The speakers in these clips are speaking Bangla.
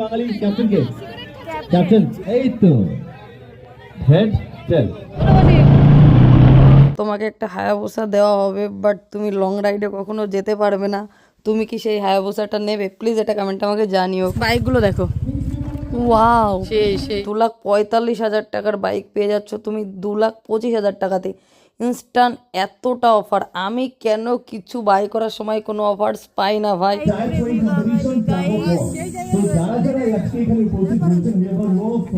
বাঙালি ক্যাপ্টেন কে ক্যাপ্টেন এই তো হেড টেল তোমাকে একটা হায়াবুসা দেওয়া হবে বাট তুমি লং রাইডে কখনো যেতে পারবে না। তুমি কি সেই হায়াবুসাটা নেবে? প্লিজ এটা কমেন্টে আমাকে জানিও। বাইকগুলো দেখো। ওয়াও সেই সেই। দু লাখ পঁয়তাল্লিশ হাজার টাকার বাইক পেয়ে যাচ্ছ তুমি দু লাখ পঁচিশ হাজার টাকাতে। ইনস্ট্যান্ট এতটা অফার আমি কেন কিছু বাই করার সময় কোনো অফার্স পাই না ভাই?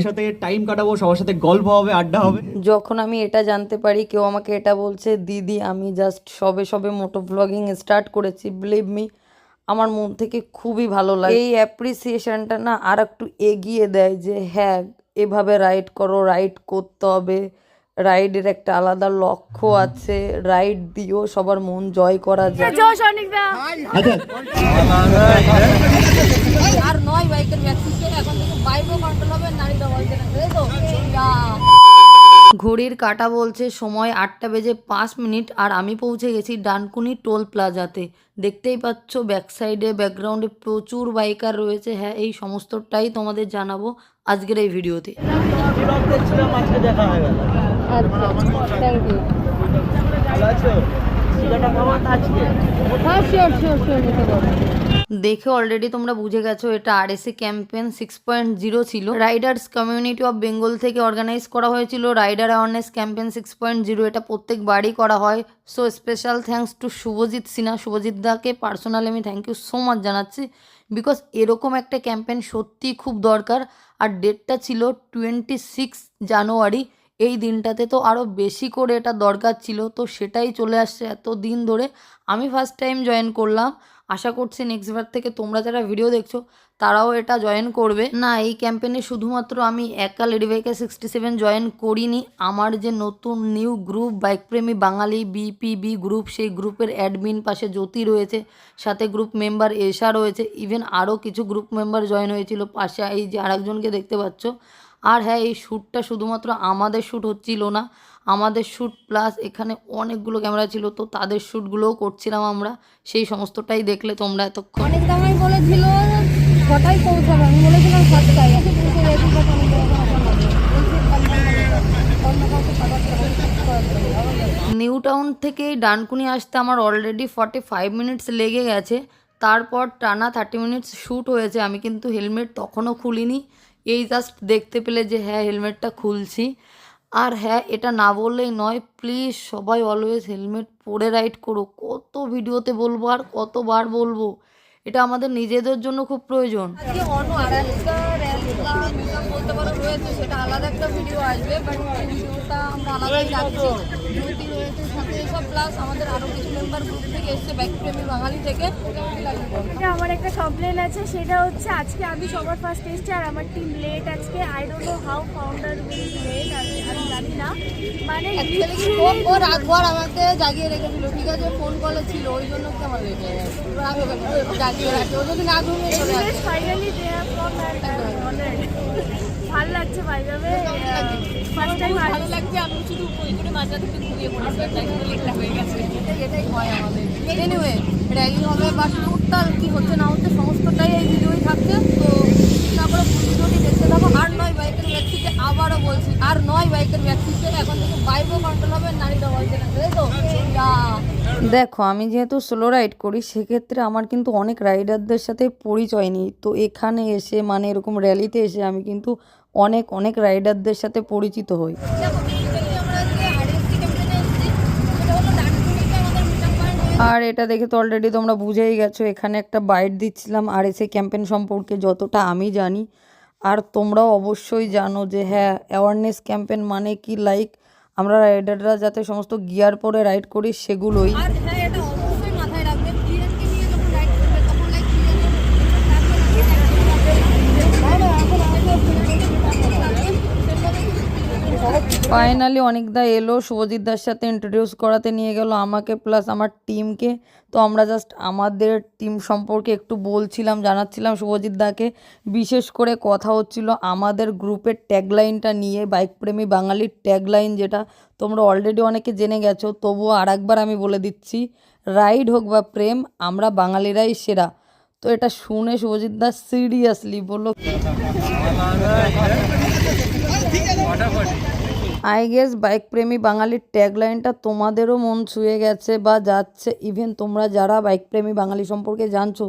সাথে টাইম কাটাবো সবার সাথে গল্প হবে আড্ডা হবে। যখন আমি এটা জানতে পারি কেউ আমাকে এটা বলছে দিদি আমি জাস্ট সবে সবে মোটো ব্লগিং স্টার্ট করেছি বিলিভ মি আমার মন থেকে খুবই ভালো লাগে। এই অ্যাপ্রিসিয়েশনটা না আর একটু এগিয়ে দেয় যে হ্যাঁ এভাবে রাইড করো রাইড করতে হবে। রাইডের একটা আলাদা লক্ষ্য আছে রাইড দিয়েও সবার মন জয় করা যায়। আচ্ছা আর নয় বাইকের এখন থেকে বাইকও কন্ট্রোল হবে নারীরা বলছে না ঘড়ির কাটা বলছে সময় আটটা বেজে পাঁচ মিনিট আর আমি পৌঁছে গেছি ডানকুনি টোল প্লাজাতে। দেখতেই পাচ্ছ ব্যাক সাইডে ব্যাকগ্রাউন্ডে প্রচুর বাইকার রয়েছে। হ্যাঁ এই সমস্তটাই তোমাদের জানাব আজকের এই ভিডিওতে। দেখা হয়ে দেখে অলরেডি তোমরা বুঝে গেছো, এটা RSA campaign six point zero ছিল। রাইডার্স কমিউনিটি অফ বেঙ্গল থেকে অর্গানাইজ করা হয়েছিল। Rider awareness campaign six point zero এটা প্রত্যেক প্রত্যেকবারই করা হয়। So special thanks to Shubhajit Sinha Shubhajit দাকে পার্সোনালি আমি থ্যাংক ইউ সো মাচ জানাচ্ছি। বিকজ এরকম একটা ক্যাম্পেন সত্যিই খুব দরকার। আর ডেটটা ছিল টোয়েন্টি সিক্স জানুয়ারি এই দিনটাতে তো আরও বেশি করে এটা দরকার ছিল, তো সেটাই চলে আসছে এত দিন ধরে। আমি ফার্স্ট টাইম জয়েন করলাম। আশা করছি নেক্সট বার থেকে তোমরা যারা ভিডিও দেখছ, তারাও এটা জয়েন করবে। না, এই ক্যাম্পেনে শুধুমাত্র আমি একা লেডিবাইকে সিক্সটি সেভেন জয়েন করিনি। আমার যে নতুন নিউ গ্রুপ বাইকপ্রেমী বাঙালি বিপিবি গ্রুপ সেই গ্রুপের অ্যাডমিন পাশে জ্যোতি রয়েছে, সাথে গ্রুপ মেম্বার এশা রয়েছে ইভেন আরও কিছু গ্রুপ মেম্বার জয়েন হয়েছিল, পাশে এই যে আরেকজনকে দেখতে পাচ্ছ। আর হ্যাঁ এই শ্যুটটা শুধুমাত্র আমাদের শ্যুট হচ্ছিল না। আমাদের শ্যুট প্লাস এখানে অনেকগুলো ক্যামেরা ছিল তো তাদের শ্যুটগুলোও করছিলাম আমরা। সেই সমস্তটাই দেখলে তোমরা এতক্ষণ অনেক দামাই বলেছিল ছটায় পৌঁছাবে। আমি বলেছিলাম সাতটায় নিউ টাউন থেকে ডানকুনি আসতে আমার অলরেডি ফর্টি ফাইভ মিনিটস লেগে গেছে। তারপর টানা থার্টি মিনিটস শ্যুট হয়েছে। আমি কিন্তু হেলমেট তখনও খুলিনি। এই জাস্ট দেখতে পেলে যে হ্যাঁ হেলমেটটা খুলছি। আর হ্যাঁ এটা না বললেই নয় প্লিজ সবাই অলওয়েজ হেলমেট পরে রাইড করো। কত ভিডিওতে বলব আর কতবার বলব। এটা আমাদের নিজেদের জন্য খুব প্রয়োজন আজকে অন্য আরালিকা র্যালিকা মেকআপ বলতে পারো রয়েছে সেটা আলাদা একটা ভিডিও আসবে বাট ভিডিওটা আমরা আলাদাই রাখছি জ্যোতি রয়েছে সাথে এসব প্লাস আমাদের আরও কিছু মেম্বার গ্রুপ থেকে এসছে ব্যাকপ্রেমী বাঙালি থেকে। আমার একটা কমপ্লেন আছে সেটা হচ্ছে আজকে আমি সবার ফার্স্ট এসছি আর আমার টিম লেট আজকে। I don't know how founder will late আমি জানি না। মানে ও আমাকে জাগিয়ে রেখেছিল ঠিক আছে ফোন কলে ছিল ওই জন্য কি আমার লেট হয়ে গেছে? এবার আমি ওকে জাগিয়ে রাখি। ও যদি না ঘুমিয়ে চলে আসে। Finally they have come and ভালো লাগছে দ্য ওয়ে ফার্স্ট টাইম ভালো লাগছে। আমি শুধু ওই করে মাঝে থেকে ঘুমিয়ে পড়েছি তাই জন্য লেটটা হয়ে গেছে। এটাই এটাই। হয় আমাদের। এনিওয়ে র্যালি হবে বা টোটাল কি হচ্ছে না হচ্ছে সমস্তটাই এই ভিডিওই থাকছে তো তারপরে ভিডিওটি দেখতে থাকো। আর নয় বাইকের ব্যক্তিকে আবারও বলছি আর নয় বাইকের ব্যক্তিকে এখন থেকে বাইকও কন্ট্রোল হবে নারীরা বলছে না তাই তো? যা দেখো, আমি যেহেতু স্লো রাইড করি, সেক্ষেত্রে আমার কিন্তু অনেক রাইডারদের সাথে পরিচয় নেই। তো এখানে এসে মানে এরকম র্যালিতে এসে আমি কিন্তু অনেক অনেক রাইডারদের সাথে পরিচিত হই। আর এটা দেখে তো অলরেডি তোমরা বুঝেই গেছো, এখানে একটা বাইট দিচ্ছিলাম আর এসে ক্যাম্পেন সম্পর্কে যতটা আমি জানি। আর তোমরাও অবশ্যই জানো যে হ্যাঁ অ্যাওয়ারনেস ক্যাম্পেন মানে কি? লাইক আমরা রাইডাররা যাতে সমস্ত গিয়ার পরে রাইড করি সেগুলোই আর হ্যাঁ এটা অবশ্যই মাথায় রাখবেন ক্লিয়ারকে নিয়ে যখন রাইড করবে তখন লাইক ফাইনালি অনেকদা এলো শুভজিৎদার সাথে ইন্ট্রোডিউস করাতে নিয়ে গেল আমাকে প্লাস আমার টিমকে তো আমরা জাস্ট আমাদের টিম সম্পর্কে একটু বলছিলাম জানাচ্ছিলাম শুভজিৎদাকে বিশেষ করে কথা হচ্ছিল আমাদের গ্রুপের ট্যাগলাইনটা নিয়ে বাইকপ্রেমী বাঙালির ট্যাগলাইন যেটা। তোমরা অলরেডি অনেকে জেনে গেছো তবুও আর একবার আমি বলে দিচ্ছি রাইড হোক বা প্রেম আমরা বাঙালিরাই সেরা। তো এটা শুনে শুভজিৎ দাস সিরিয়াসলি বলল আই গেস বাইক প্রেমী বাঙালির ট্যাগলাইনটা তোমাদেরও মন ছুঁয়ে গেছে বা যাচ্ছে। ইভেন তোমরা যারা বাইক প্রেমী বাঙালি সম্পর্কে জানছো,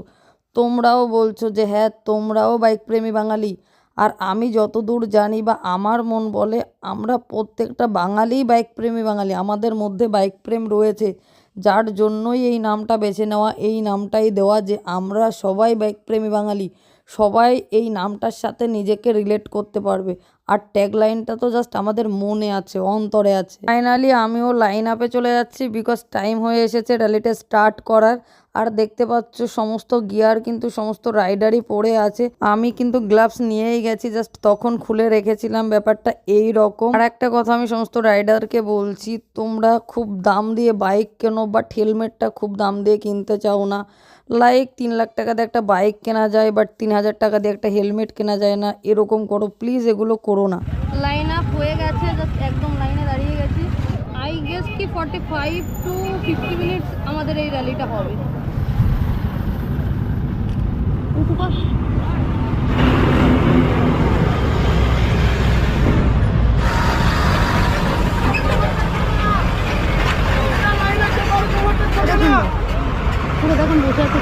তোমরাও বলছো যে হ্যাঁ তোমরাও বাইক প্রেমী বাঙালি। আর আমি যতদূর জানি বা আমার মন বলে, আমরা প্রত্যেকটা বাঙালিই বাইক প্রেমী বাঙালি। আমাদের মধ্যে বাইক প্রেম রয়েছে। যার জন্যই এই নামটা বেছে নেওয়া, এই নামটাই দেওয়া যে আমরা সবাই বাইক প্রেমী বাঙালি। সবাই এই নামটার সাথে নিজেকে রিলেট করতে পারবে। আর ট্যাগ লাইনটা তো জাস্ট আমাদের মনে আছে, অন্তরে আছে। ফাইনালি আমিও লাইন আপে চলে যাচ্ছি বিকজ টাইম হয়ে এসেছে র্যালিটা স্টার্ট করার। আর দেখতে পাচ্ছ সমস্ত গিয়ার কিন্তু সমস্ত রাইডারই পড়ে আছে। আমি কিন্তু গ্লাভস নিয়েই গেছি জাস্ট তখন খুলে রেখেছিলাম ব্যাপারটা এই রকম আর একটা কথা আমি সমস্ত রাইডারকে বলছি, তোমরা খুব দাম দিয়ে বাইক কেনো বাট হেলমেটটা খুব দাম দিয়ে কিনতে চাও না। লাইক তিন লাখ টাকা দিয়ে একটা বাইক কেনা যায় বাট তিন হাজার টাকা দিয়ে একটা হেলমেট কেনা যায় না এরকম করো প্লিজ এগুলো করো না। লাইন আপ হয়ে গেছে জাস্ট একদম লাইনে দাঁড়িয়ে গেছি। আই গেস কি forty five to fifty minutes আমাদের এই র্যালিটা হবে। কর। পুরো দেখুন বসে আছে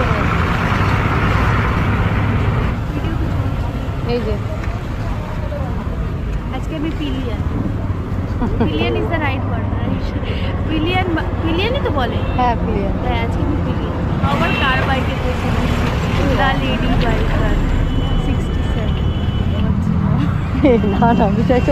এই যে। আজকে আমি pillion. Pillion is the right word pillion পিলিয়ানই তো বলে। হ্যাঁ ক্লিয়ার হ্যাঁ আজকে আমি পিলিয়ান। আবার কার বাইকে the lady biker sixty seven না না বিষয়টা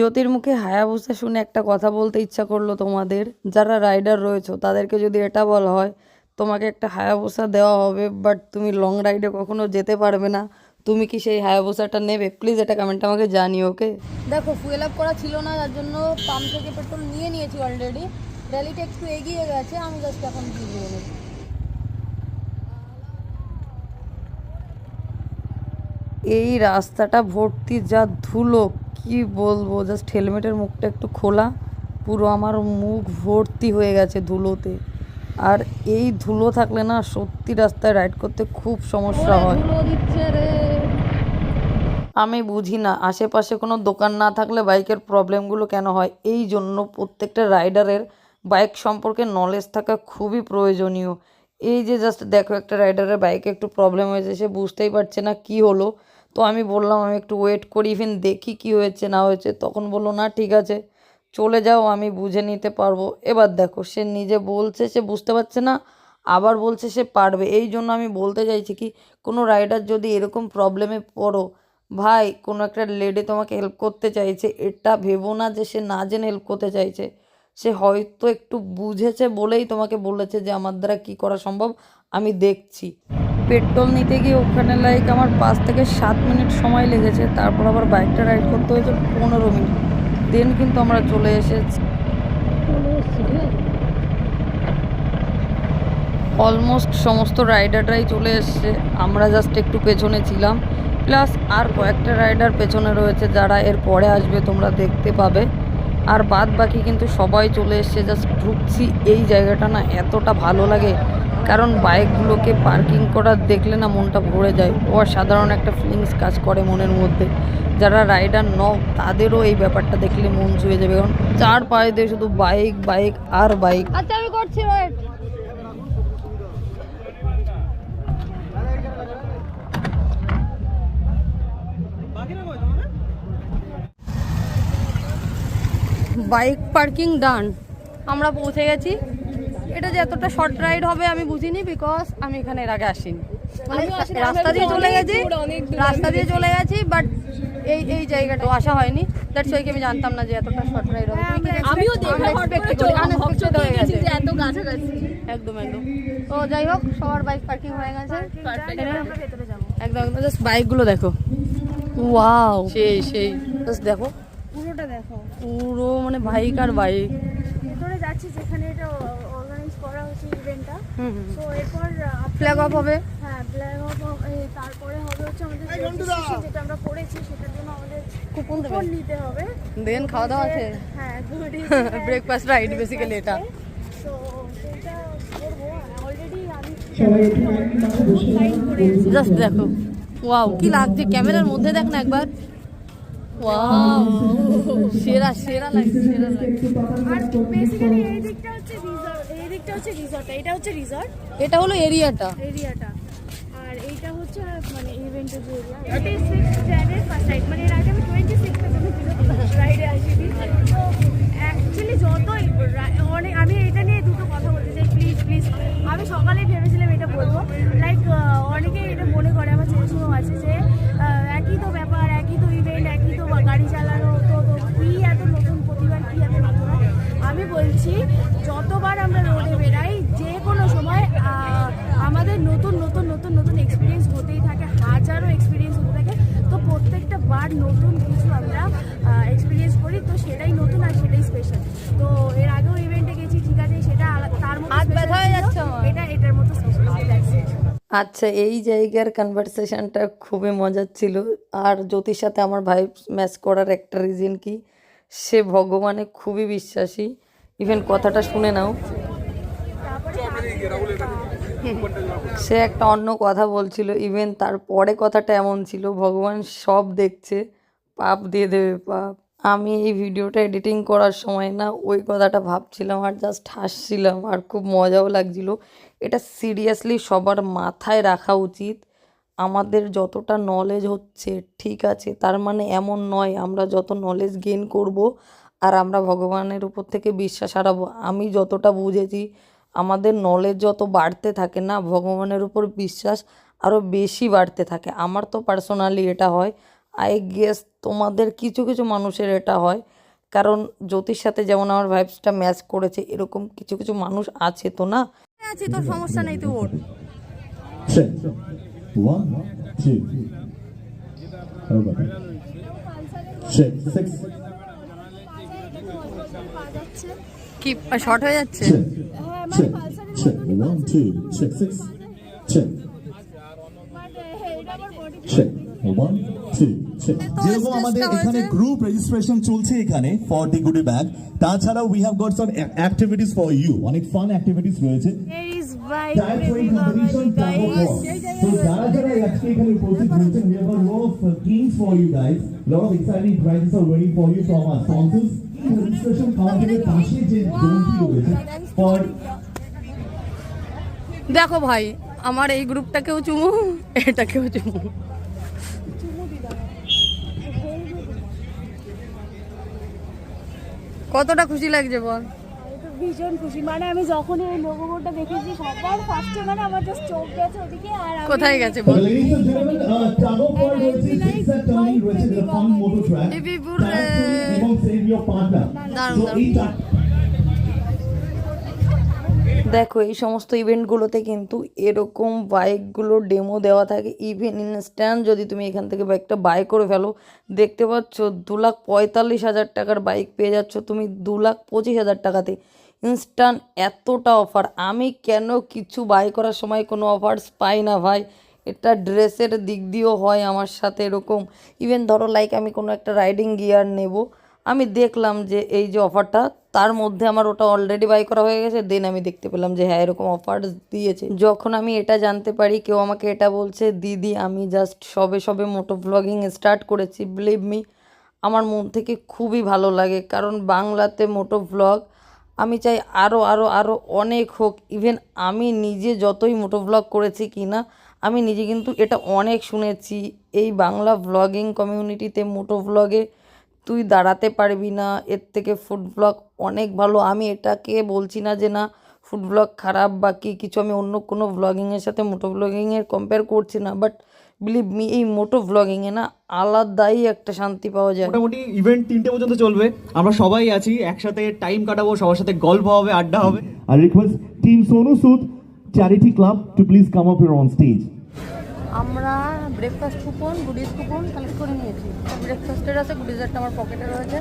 জ্যোতির মুখে হায়াবুসা শুনে একটা কথা বলতে ইচ্ছা করল তোমাদের। যারা রাইডার রয়েছে, তাদেরকে যদি এটা বলা হয়, তোমাকে একটা হায়াবুসা দেওয়া হবে বাট তুমি লং রাইডে কখনো যেতে পারবে না। তুমি কি সেই হায়াবুসাটা নেবে? প্লিজ এটা কমেন্টে আমাকে জানিও ওকে দেখো ফুয়েল আপ করা ছিল না তার জন্য পাম্প থেকে পেট্রোল নিয়ে নিয়েছি অলরেডি র্যালিটা একটু এগিয়ে গেছে, আমি জাস্ট এখন নেব এই রাস্তাটা ভর্তি যা ধুলো কি বলব? জাস্ট হেলমেটের মুখটা একটু খোলা। পুরো আমার মুখ ভর্তি হয়ে গেছে ধুলোতে। আর এই ধুলো থাকলে না সত্যি রাস্তায় রাইড করতে খুব সমস্যা হয়। আমি বুঝি না আশেপাশে কোনো দোকান না থাকলে বাইকের প্রবলেমগুলো কেন হয়? এই জন্য প্রত্যেকটা রাইডারের বাইক সম্পর্কে নলেজ থাকা খুবই প্রয়োজনীয়। এই যে জাস্ট দেখো একটা রাইডারের বাইকে একটু প্রবলেম হয়েছে সে বুঝতেই পারছে না কি হলো। তো আমি বললাম, আমি একটু ওয়েট করি ইভেন দেখি কি হয়েছে, না হয়েছে। তখন বলল, না, ঠিক আছে, চলে যাও, আমি বুঝে নিতে পারব। এবার দেখো, সে নিজে বলছে, সে বুঝতে পারছে না, আবার বলছে সে পারবে। এই জন্য আমি বলতে চাইছি কি, কোনো রাইডার যদি এরকম প্রবলেমে পড়ো, ভাই, কোনো একটা লেডি তোমাকে হেল্প করতে চাইছে, এটা ভেবো না যে সে না জেনে হেল্প করতে চাইছে। সে হয়তো একটু বুঝেছে বলেই তোমাকে বলেছে যে, আমার দ্বারা কী করা সম্ভব? আমি দেখছি। পেট্রোল নিতে গিয়ে ওখানে লাইক আমার পাঁচ থেকে সাত মিনিট সময় লেগেছে। তারপর আবার বাইকটা রাইড করতে হয়েছে পনেরো মিনিট। দেন কিন্তু আমরা চলে এসেছি। অলমোস্ট সমস্ত রাইডাররাই চলে এসছে। আমরা জাস্ট একটু পেছনে ছিলাম। প্লাস আর কয়েকটা রাইডার পেছনে রয়েছে যারা এর পরে আসবে, তোমরা দেখতে পাবে। আর বাদ বাকি কিন্তু সবাই চলে এসছে জাস্ট ঢুকছি এই জায়গাটা না এতটা ভালো লাগে। কারণ বাইকগুলোকে পার্কিং করা দেখলে না মনটা ভরে যায়। অসাধারণ একটা ফিলিংস কাজ করে মনের মধ্যে। যারা রাইডার ন তাদেরও এই ব্যাপারটা দেখলে মন ছুঁয়ে যাবে। কারণ চার পায়ে দিয়ে শুধু বাইক বাইক আর বাইক। আচ্ছা আমি করছি ওয়েট বাইক পার্কিং ডান। আমরা পৌঁছে গেছি। এটা যে এতটা শর্ট রাইড হবে আমি বুঝিনি বিকজ আমি এখানে এর আগে আসিনি। রাস্তা দিয়ে চলে গেছি রাস্তা দিয়ে চলে গেছি বাট এই এই জায়গাটা আসা হয়নি। দ্যাটস ওয়াই আমি জানতাম না যে এতটা শর্ট রাইড হবে। হ্যাঁ, আমিও দেখে হট চলে আনএক্সপেক্টেড হয়ে গেছে। যে এত কাছাকাছি একদম একদম। তো যাই হোক সবার বাইক পার্কিং হয়ে গেছে। Perfect. আমরা ভেতরে যাব। একদম একদম। জাস্ট বাইকগুলো দেখো। ওয়াও সেই সেই। জাস্ট দেখো। পুরোটা দেখো। পুরো মানে বাইক আর বাইক ভেতরে যাচ্ছি যেখানে এটা অর্গানাইজ করা হচ্ছে ইভেন্টটা তো এরপর ফ্ল্যাগ অফ হবে? হ্যাঁ ফ্ল্যাগ অফ তারপরে হবে হচ্ছে আমাদের যেটা আমরা করেছি সেটার জন্য আমাদের কুপন দেবে। ফোন নিতে হবে। দেন খাওয়া দাওয়া আছে। হ্যাঁ গুড ব্রেকফাস্ট রাইড বেসিক্যালি এটা। তো সেটা করব অলরেডি আমি জাস্ট দেখো। ওয়াও কি লাগছে। ক্যামেরার মধ্যে দেখ না একবার। ওয়াও সেরা সেরা লাগছে সেরা আর বেসিক্যালি এই দিকটা হচ্ছে রিসর্ট এই দিকটা হচ্ছে রিসর্ট এটা হচ্ছে রিসর্ট এটা হলো এরিয়াটা এরিয়াটা আর এইটা হচ্ছে মানে ইভেন্টের যে area twenty six January first ride মানে এর আগে আমি টোয়েন্টি সিক্সের জন্য রাইডে আসিনি। তো অ্যাকচুয়ালি যতই রা- অনেক আমি এটা নিয়ে দুটো কথা বলতে চাই প্লিজ প্লিজ আমি সকালেই ভেবেছিলাম এটা বলব। লাইক অনেকেই এটা মনে করে আমার চেয়েছিলাম আছে যে একই তো ব্যাপার একই তো ইভেন্ট একই তো গাড়ি চালানো। বলছি যতবার আমরা রোডে বেরাই যে কোনো সময় আমাদের নতুন নতুন নতুন নতুন এক্সপিরিয়েন্স হতেই থাকে হাজারো এক্সপিরিয়েন্স হতে থাকে। তো প্রত্যেকটা বার নতুন কিছু আমরা এক্সপিরিয়েন্স করি। তো সেটাই নতুন আর সেটাই স্পেশাল তো এর আগেও ইভেন্টে গেছি ঠিক আছে সেটা তার যাচ্ছে এটা এটার মতো স্পেশাল আচ্ছা এই জায়গার কনভারসেশনটা খুবই মজার ছিল। আর জ্যোতির সাথে আমার ভাই ম্যাচ করার একটা রিজন কি? সে ভগবানে খুবই বিশ্বাসী। ইভেন কথাটা শুনে নাও। সে একটা অন্য কথা বলছিল। ইভেন তারপরে কথাটা এমন ছিল, ভগবান সব দেখছে, পাপ দিয়ে দেবে পাপ। আমি এই ভিডিওটা এডিটিং করার সময় না ওই কথাটা ভাবছিলাম আর জাস্ট হাসছিলাম আর খুব মজাও লাগছিল। এটা সিরিয়াসলি সবার মাথায় রাখা উচিত। আমাদের যতটা নলেজ হচ্ছে, ঠিক আছে, তার মানে এমন নয়, আমরা যত নলেজ গেইন করব আর আমরা ভগবানের উপর থেকে বিশ্বাস হারাবো। আমি যতটা বুঝেছি আমাদের নলেজ যত বাড়তে থাকে না ভগবানের উপর বিশ্বাস আরও বেশি বাড়তে থাকে। আমার তো পার্সোনালি এটা হয়। আই গেস তোমাদের কিছু কিছু মানুষের এটা হয়। কারণ জ্যোতির সাথে যেমন আমার ভাইবসটা ম্যাচ করেছে এরকম কিছু কিছু মানুষ আছে তো না? আছি তোর সমস্যা নেই তুই ওঠ Check. One, কি শর্ট হয়ে যাচ্ছে. Check. যেরকম আমাদের এখানে গ্রুপ রেজিস্ট্রেশন চলছে এখানে ফর দি গুডি ব্যাগ তাছাড়াও we have got some activities for you অনেক ফান অ্যাক্টিভিটিস রয়েছে উপস্থিত দেখো ভাই আমার এই গ্রুপটা কেউ চুমু এটা কেউ চুমু। কতটা খুশি লাগছে বল। ভীষণ খুশি। মানে আমি যখনই ওই লোগো বোর্ডটা দেখেছি সবার ফার্স্টে মানে আমার জাস্ট চোখ গেছে ওদিকে আর কোথায় গেছে বল? Uh. দারুণ, দারুণ। দেখো এই সমস্ত ইভেন্টগুলোতে কিন্তু এরকম বাইকগুলো ডেমো দেওয়া থাকে। ইভেন ইনস্ট্যান্ট যদি তুমি এখান থেকে বাইকটা বাই করে ফেলো দেখতে পাচ্ছ দু লাখ পঁয়তাল্লিশ হাজার টাকার বাইক পেয়ে যাচ্ছ তুমি দু লাখ পঁচিশ হাজার টাকাতে। ইনস্ট্যান্ট এতটা অফার। আমি কেন কিছু বাই করার সময় কোনো অফার্স পাই না ভাই? এটা ড্রেসের দিক দিয়েও হয় আমার সাথে এরকম। ইভেন ধরো লাইক আমি কোনো একটা রাইডিং গিয়ার নেব। আমি দেখলাম যে এই যে অফারটা, তার মধ্যে আমার ওটা অলরেডি বাই করা হয়ে গেছে। দেন আমি দেখতে পেলাম যে হ্যাঁ এরকম অফার দিয়েছে। যখন আমি এটা জানতে পারি, কেউ আমাকে এটা বলছে, দিদি, আমি জাস্ট সবে সবে মোটো ব্লগিং স্টার্ট করেছি। বিলিভ মি আমার মন থেকে খুবই ভালো লাগে। কারণ বাংলাতে মোটো ব্লগ আমি চাই আরও আরও আরও অনেক হোক। ইভেন আমি নিজে যতই মোটো ব্লগ করেছি কি না আমি নিজে কিন্তু এটা অনেক শুনেছি। এই বাংলা ব্লগিং কমিউনিটিতে মোটো ব্লগে তুই দাঁড়াতে পারবি না, এর থেকে ফুড ব্লগ অনেক ভালো। আমি এটাকে বলছি না যে না ফুড ব্লগ খারাপ বা কি, কিছু আমি অন্য কোনো ব্লগিংয়ের সাথে মোটো ব্লগিংয়ের কম্পেয়ার করছি না। বাট বিলিভ মি এই মোটো ব্লগিংয়ে না আলাদাই একটা শান্তি পাওয়া যায়। মোটামুটি ইভেন্ট তিনটে পর্যন্ত চলবে। আমরা সবাই আছি একসাথে টাইম কাটাবো সবার সাথে গল্প হবে আড্ডা হবে। I request Team Sonu Sood Charity Club to please come up here on stage. আমরা breakfast coupon goodies coupon collect করে নিয়েছি। ব্রেকফাস্টের আছে গুডিজেরটা আমার পকেটে রয়েছে।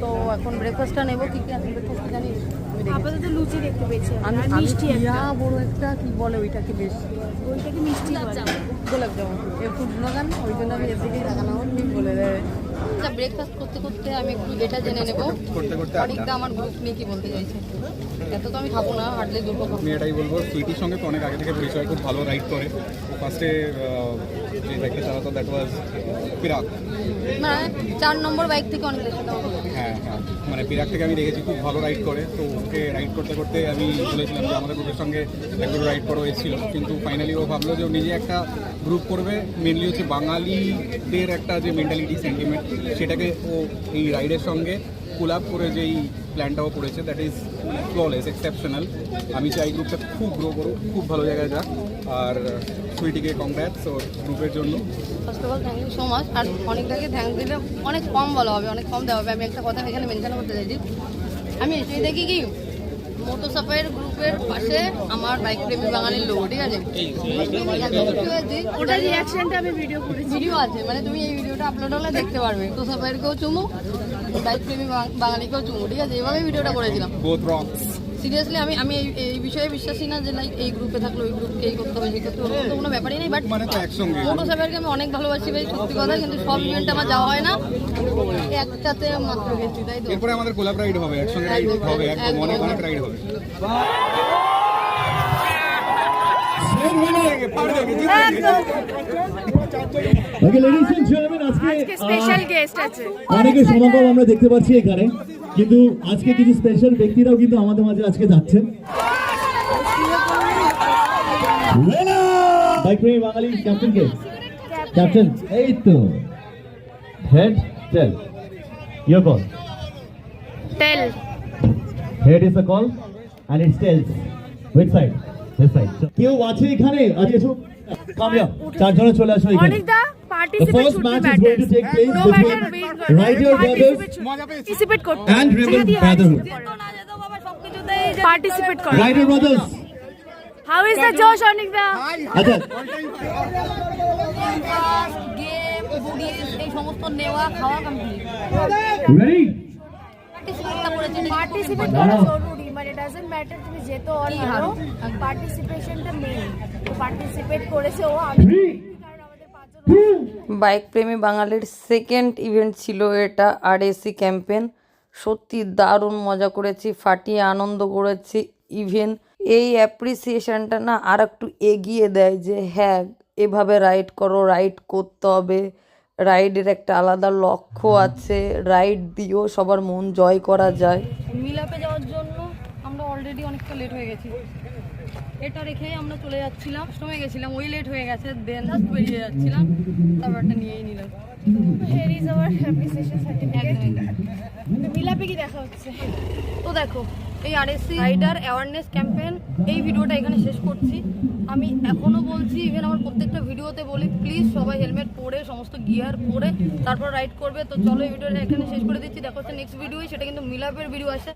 তো এখন ব্রেকফাস্টটা নেব কি কি আছে ব্রেকফাস্ট জানিস? আমি। আপাতত লুচি দেখতে পেয়েছি আমি মিষ্টি একটা। বড় একটা কি বলে ওইটাকে বেশ? ওইটাকে মিষ্টি গোলাপ জামুন। এ ফুড বাগান ওই জন্য আমি ঠিক বলে দেয় ব্রেকফাস্ট করতে করতে আমি একটু এটা জেনে নেব। অনেকটা আমার গ্রুপ নিয়ে কি বলতে চাইছে? এত তো আমি খাব না হাঁটলে আমি বলব সুইটির সঙ্গে তো অনেক আগে থেকে পরিচয় খুব ভালো রাইড করে। ফার্স্টে যে বাইকটা চালাতো দ্যাট ওয়াজ পিরাক না চার নম্বর বাইক থেকে অনেক হ্যাঁ হ্যাঁ। মানে পিরাক থেকে আমি দেখেছি খুব ভালো রাইড করে। তো ওকে রাইড করতে করতে আমি বলেছিলাম যে আমাদের গ্রুপের সঙ্গে একটু রাইড করো। এসেছিল কিন্তু ফাইনালি ও ভাবলো যে ও নিজে একটা গ্রুপ করবে। মেনলি হচ্ছে বাঙালিদের একটা যে মেন্টালিটি সেন্টিমেন্ট সেটাকে ও এই রাইডের সঙ্গে পুল আপ করে যেই প্ল্যানটাও করেছে দ্যাট ইজ ফ্ললেস এক্সেপশনাল আমি চাই গ্রুপটা খুব গ্রো করুক, খুব ভালো জায়গায় যাক, আর সুইটিকে কংগ্রাটস ওর গ্রুপের জন্য। First of all thank you so much আর অনেকটাকে থ্যাংক দিলে অনেক কম বলা হবে, অনেক কম দেওয়া হবে। আমি একটা কথা এখানে মেনশন করতে চাইছি। আমি এসে দেখি কি মোটো সাফাইয়ের গ্রুপের পাশে আমার বাইক প্রেমী বাঙালির লোক ঠিক আছে? ওটার রিয়াকশনটা আমি ভিডিও করেছি। ভিডিও আছে মানে তুমি এই ভিডিওটা আপলোড হলে দেখতে পারবে। তো সাফাইয়েরকেও চুমু বাইক প্রেমী বাঙ- বাঙালিকেও চুমু ঠিক আছে? এভাবে ভিডিওটা করেছিলাম। বোথ রক্স সিরিয়াসলি আমি আমি এই এই বিষয়ে বিশ্বাসী না যে লাইক এই গ্রুপে থাকলে ওই গ্রুপকে এই করতে হবে সেই করতে হবে তো কোনো ব্যাপারই নেই বাট মানে মোটো সাফাইকে আমি অনেক ভালোবাসি ভাই সত্যি কথা কিন্তু সব ইভেন্ট আমার যাওয়া হয় না। একটাতে মাত্র গেছি তাই তো? এরপরে আমাদের কোলাপ রাইড হবে একসঙ্গে রাইড হবে একদম। অনেক অনেক রাইড হবে। Okay, ladies and gentlemen, আজকে আজকে স্পেশাল গেস্ট আছে। অনেকের সমাগম আমরা দেখতে পাচ্ছি এখানে কিন্তু আজকে কিছু স্পেশাল ব্যক্তিরাও কিন্তু আমাদের মাঝে আজকে যাচ্ছেন। বাইক প্রেমী বাঙালি ক্যাপ্টেন কে? ক্যাপ্টেন এই তো। Head tail your call tail head is a call and it tails which side this side কেউ আছে এখানে? আজকে এসো। কাম হিয়ার চারজনে চলে আসো এখানে। অনেক The first match is going to take place no between Rider Brothers participate and Rebel Brotherhood. Participate করো Rider Brothers. How is the josh Anik da আচ্ছা। গেম বুডিজ সমস্ত নেওয়া খাওয়া কমপ্লিট রেডি পার্টিসিপেটটা করেছি। পার্টিসিপেট না, করা মানে ডাজন্ট ম্যাটার তুমি যেতো অর কি হারো। পার্টিসিপেশনটা মেইন তো পার্টিসিপেট করেছে ও আমি থ্রি কারণ আমাদের পাঁচজন টু বাইক প্রেমী বাঙালির সেকেন্ড ইভেন্ট ছিল এটা আর এসি ক্যাম্পেন সত্যি দারুণ মজা করেছি ফাটিয়ে আনন্দ করেছি ইভেন এই অ্যাপ্রিসিয়েশনটা না আর একটু এগিয়ে দেয় যে হ্যাঁ এভাবে রাইড করো রাইড করতে হবে। রাইডের একটা আলাদা লক্ষ্য আছে রাইড দিয়েও সবার মন জয় করা যায়। মিলাপে যাওয়ার জন্য অলরেডি অনেকটা লেট হয়ে গেছি। এটা রেখেই আমরা চলে যাচ্ছিলাম সময় গেছিলাম ওই লেট হয়ে গেছে দেন জাস্ট বেরিয়ে যাচ্ছিলাম তারপরটা নিয়েই নিলাম। Here is our appreciation certificate মিলাপে কি দেখা হচ্ছে? তো দেখো এই আরএসসি রাইডার অ্যাওয়ারনেস ক্যাম্পেইন এই ভিডিওটা এখানে শেষ করছি। আমি এখনও বলছি ইভেন আমার প্রত্যেকটা ভিডিওতে বলি প্লিজ সবাই হেলমেট পরে সমস্ত গিয়ার পরে তারপর রাইড করবে। তো চলো এই ভিডিওটা এখানে শেষ করে দিচ্ছি। দেখো হচ্ছে নেক্সট ভিডিও সেটা কিন্তু মিলাপের ভিডিও আসে।